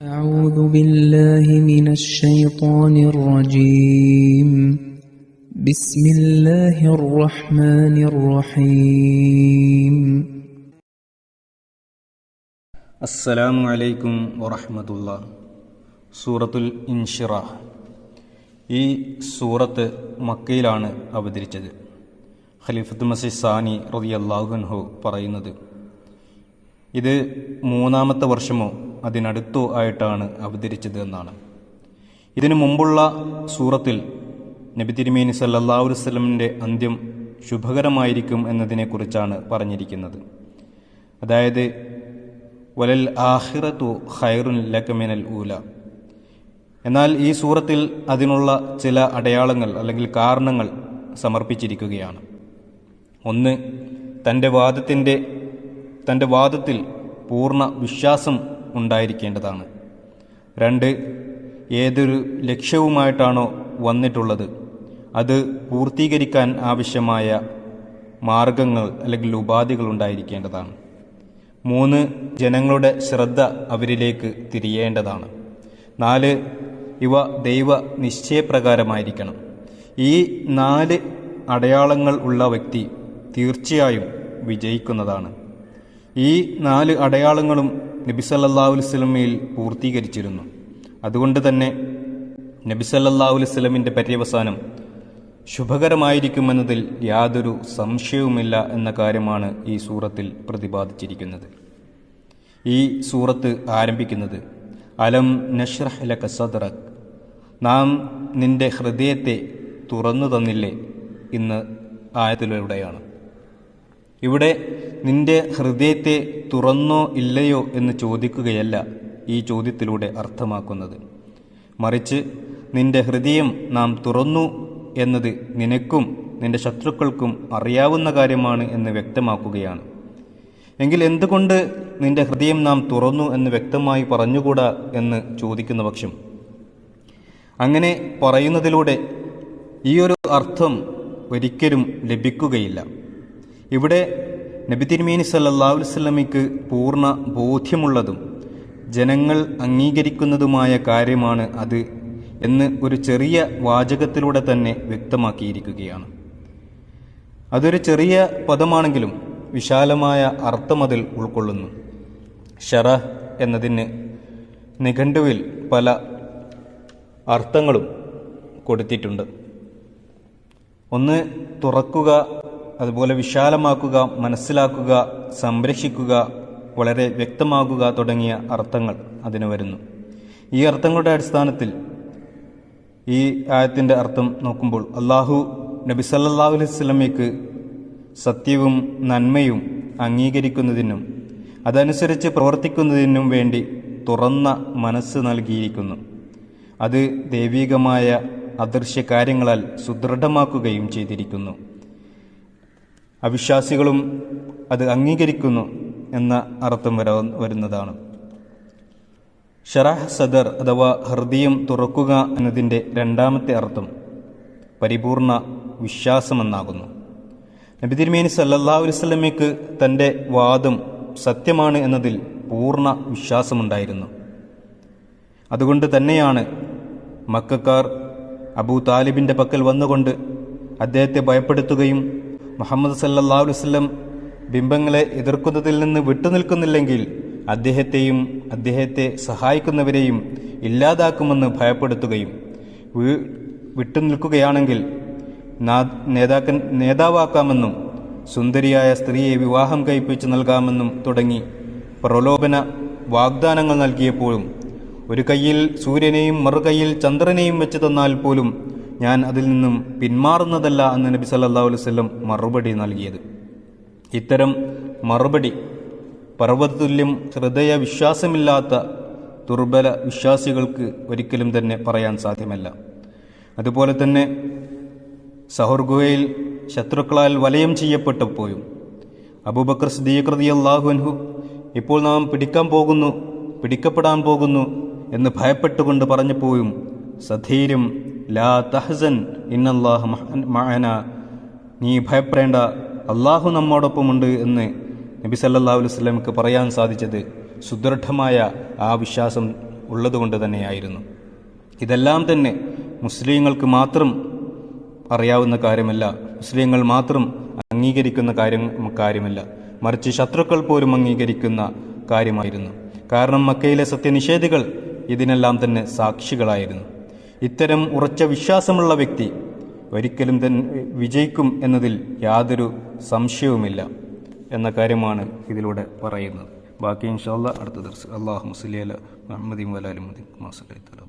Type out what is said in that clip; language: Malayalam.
أعوذ بالله من الشيطان الرجيم بسم الله الرحمن الرحيم അസ്സലാമു അലൈക്കും വറഹമത്തുള്ള സൂറത്തുൽ ഇൻഷിറാഹ് ഈ സൂറത്ത് മക്കയിലാണ് അവതരിച്ചത് ഖലീഫത്ത് മസി സാനി റതി അള്ളാഹുൻഹു പറയുന്നത് ഇത് മൂന്നാമത്തെ വർഷമോ അതിനടുത്തോ ആയിട്ടാണ് അവതരിച്ചത് എന്നാണ്. ഇതിനു മുമ്പുള്ള സൂറത്തിൽ നബി തിരുമേനി സല്ലല്ലാഹു അലൈഹി വസല്ലമിന്റെ അന്ത്യം ശുഭകരമായിരിക്കും എന്നതിനെക്കുറിച്ചാണ് പറഞ്ഞിരിക്കുന്നത്. അതായത് വലൽ ആഹിറത്തു ഖൈറുൻ ലക്കമിനൽ ഊല. എന്നാൽ ഈ സൂറത്തിൽ അതിനുള്ള ചില അടയാളങ്ങൾ അല്ലെങ്കിൽ കാരണങ്ങൾ സമർപ്പിച്ചിരിക്കുകയാണ്. ഒന്ന് തന്റെ വാദത്തിന്റെ തന്റെ വാദത്തിൽ പൂർണ വിശ്വാസം ഉണ്ടായിരിക്കേണ്ടതാണ്. രണ്ട് ഏതൊരു ലക്ഷ്യവുമായിട്ടാണോ വന്നിട്ടുള്ളത്? അത് പൂർത്തീകരിക്കാൻ ആവശ്യമായ മാർഗങ്ങൾ അല്ലെങ്കിൽ ഉപാധികൾ ഉണ്ടായിരിക്കേണ്ടതാണ്. മൂന്ന് ജനങ്ങളുടെ ശ്രദ്ധ അവരിലേക്ക് തിരിയേണ്ടതാണ്. നാല് ഇവ ദൈവ നിശ്ചയപ്രകാരമായിരിക്കണം. ഈ നാല് അടയാളങ്ങൾ ഉള്ള വ്യക്തി തീർച്ചയായും വിജയിക്കുന്നതാണ്. ഈ നാല് അടയാളങ്ങളും നബി സല്ലല്ലാഹു അലൈഹി വസല്ലമയിൽ പൂർത്തീകരിച്ചിരുന്നു. അതുകൊണ്ട് തന്നെ നബി സല്ലല്ലാഹു അലൈഹി വസല്ലമിന്റെ പര്യവസാനം ശുഭകരമായിരിക്കുമെന്നതിൽ യാതൊരു സംശയവുമില്ല എന്ന കാര്യമാണ് ഈ സൂറത്തിൽ പ്രതിപാദിച്ചിരിക്കുന്നത്. ഈ സൂറത്ത് ആരംഭിക്കുന്നത് അലം നഷ്റഹ് ലക സദറക് നാം നിന്റെ ഹൃദയത്തെ തുറന്നു തന്നില്ലേ ഇന്ന് ആയത്തിലൂടെയാണ് ഇവിടെ നിന്റെ ഹൃദയത്തെ തുറന്നോ ഇല്ലയോ എന്ന് ചോദിക്കുകയല്ല ഈ ചോദ്യത്തിലൂടെ അർത്ഥമാക്കുന്നത്. മറിച്ച് നിന്റെ ഹൃദയം നാം തുറന്നു എന്നത് നിനക്കും നിന്റെ ശത്രുക്കൾക്കും അറിയാവുന്ന കാര്യമാണ് എന്ന് വ്യക്തമാക്കുകയാണ്. എങ്കിൽ എന്തുകൊണ്ട് നിന്റെ ഹൃദയം നാം തുറന്നു എന്ന് വ്യക്തമായി പറഞ്ഞുകൂടാ എന്ന് ചോദിക്കുന്ന പക്ഷം? അങ്ങനെ പറയുന്നതിലൂടെ ഈയൊരു അർത്ഥം ഒരിക്കലും ലഭിക്കുകയില്ല. ഇവിടെ നബി തിരുമേനി സല്ലല്ലാഹു അലൈഹി വസല്ലമയ്ക്ക് പൂർണ ബോധ്യമുള്ളതും ജനങ്ങൾ അംഗീകരിക്കുന്നതുമായ കാര്യമാണ് അത് എന്ന് ഒരു ചെറിയ വാചകത്തിലൂടെ തന്നെ വ്യക്തമാക്കിയിരിക്കുകയാണ്. അതൊരു ചെറിയ പദമാണെങ്കിലും വിശാലമായ അർത്ഥം അതിൽ ഉൾക്കൊള്ളുന്നു. ഷറ എന്നതിന് നിഘണ്ടുവിൽ പല അർത്ഥങ്ങളും കൊടുത്തിട്ടുണ്ട്. ഒന്ന് തുറക്കുക അതുപോലെ വിശാലമാക്കുക മനസ്സിലാക്കുക സംരക്ഷിക്കുക വളരെ വ്യക്തമാക്കുക തുടങ്ങിയ അർത്ഥങ്ങൾ അതിന് വരുന്നു. ഈ അർത്ഥങ്ങളുടെ അടിസ്ഥാനത്തിൽ ഈ ആയത്തിന്റെ അർത്ഥം നോക്കുമ്പോൾ അള്ളാഹു നബി സല്ലല്ലാഹു അലൈഹി വസല്ലമയ്ക്ക് സത്യവും നന്മയും അംഗീകരിക്കുന്നതിനും അതനുസരിച്ച് പ്രവർത്തിക്കുന്നതിനും വേണ്ടി തുറന്ന മനസ്സ് നൽകിയിരിക്കുന്നു. അത് ദൈവികമായ അദൃശ്യ കാര്യങ്ങളാൽ സുദൃഢമാക്കുകയും ചെയ്തിരിക്കുന്നു. അവിശ്വാസികളും അത് അംഗീകരിക്കുന്നു എന്ന അർത്ഥം വര വരുന്നതാണ്. ഷറാഹ് സദർ അഥവാ ഹൃദയം തുറക്കുക എന്നതിന്റെ രണ്ടാമത്തെ അർത്ഥം പരിപൂർണ വിശ്വാസമെന്നാകുന്നു. നബി തിരുമേനി സല്ലല്ലാഹു തന്റെ വാദം സത്യമാണ് എന്നതിൽ പൂർണ വിശ്വാസമുണ്ടായിരുന്നു. അതുകൊണ്ട് തന്നെയാണ് മക്കാർ അബൂ താലിബിന്റെ പക്കൽ വന്നുകൊണ്ട് അദ്ദേഹത്തെ ഭയപ്പെടുത്തുകയും മുഹമ്മദ് വസല്ലം ബിംബങ്ങളെ എതിർക്കുന്നതിൽ നിന്ന് വിട്ടുനിൽക്കുന്നില്ലെങ്കിൽ അദ്ദേഹത്തെയും അദ്ദേഹത്തെ സഹായിക്കുന്നവരെയും ഇല്ലാതാക്കുമെന്ന് ഭയപ്പെടുത്തുകയും വിട്ടുനിൽക്കുകയാണെങ്കിൽ നേതാക്കൻ നേതാവാക്കാമെന്നും സുന്ദരിയായ സ്ത്രീയെ വിവാഹം കഴിപ്പിച്ചു നൽകാമെന്നും തുടങ്ങി പ്രലോഭന വാഗ്ദാനങ്ങൾ നൽകിയപ്പോഴും ഒരു കയ്യിൽ സൂര്യനെയും മറുകൈയിൽ ചന്ദ്രനെയും വെച്ച് തന്നാൽ പോലും ഞാൻ അതിൽ നിന്നും പിന്മാറുന്നതല്ല എന്ന് നബി സല്ലാ അലൈഹി വസല്ലം മറുപടി നൽകിയത്. ഇത്തരം മറുപടി പർവതതുല്യം ഹൃദയ വിശ്വാസമില്ലാത്ത ദുർബല വിശ്വാസികൾക്ക് ഒരിക്കലും തന്നെ പറയാൻ സാധ്യമല്ല. അതുപോലെ തന്നെ സഹോർഗുഹയിൽ ശത്രുക്കളാൽ വലയം ചെയ്യപ്പെട്ടപ്പോഴും അബൂബക്കർ റളിയല്ലാഹു അൻഹു ഇപ്പോൾ നാം പിടിക്കാൻ പോകുന്നു പിടിക്കപ്പെടാൻ പോകുന്നു എന്ന് ഭയപ്പെട്ടുകൊണ്ട് പറഞ്ഞപ്പോഴും സധീര്യം ലാ തഹ്സൻ ഇന്നല്ലാഹു മഅന. നീ ഭയപ്പെടേണ്ട അള്ളാഹു നമ്മോടൊപ്പമുണ്ട് എന്ന് നബി സല്ലല്ലാഹു അലൈഹി വസല്ലമക്ക് പറയാൻ സാധിച്ചത് സുദൃഢമായ ആ വിശ്വാസം ഉള്ളതുകൊണ്ട് തന്നെയായിരുന്നു. ഇതെല്ലാം തന്നെ മുസ്ലിങ്ങൾക്ക് മാത്രം അറിയാവുന്ന കാര്യമല്ല. മുസ്ലിങ്ങൾ മാത്രം അംഗീകരിക്കുന്ന കാര്യം കാര്യമല്ല. മറിച്ച് ശത്രുക്കൾ പോലും അംഗീകരിക്കുന്ന കാര്യമായിരുന്നു. കാരണം മക്കയിലെ സത്യനിഷേധികൾ ഇതിനെല്ലാം തന്നെ സാക്ഷികളായിരുന്നു. ഇത്തരം ഉറച്ച വിശ്വാസമുള്ള വ്യക്തി ഒരിക്കലും തന്നെ വിജയിക്കും എന്നതിൽ യാതൊരു സംശയവുമില്ല എന്ന കാര്യമാണ് ഇതിലൂടെ പറയുന്നത്. ബാക്കി ഇൻഷാല്ല അടുത്ത ദിവസം അള്ളാഹു മുസ്ലിയല മുഹമ്മദീം വലാലിമുദ്ദീൻ മാസലി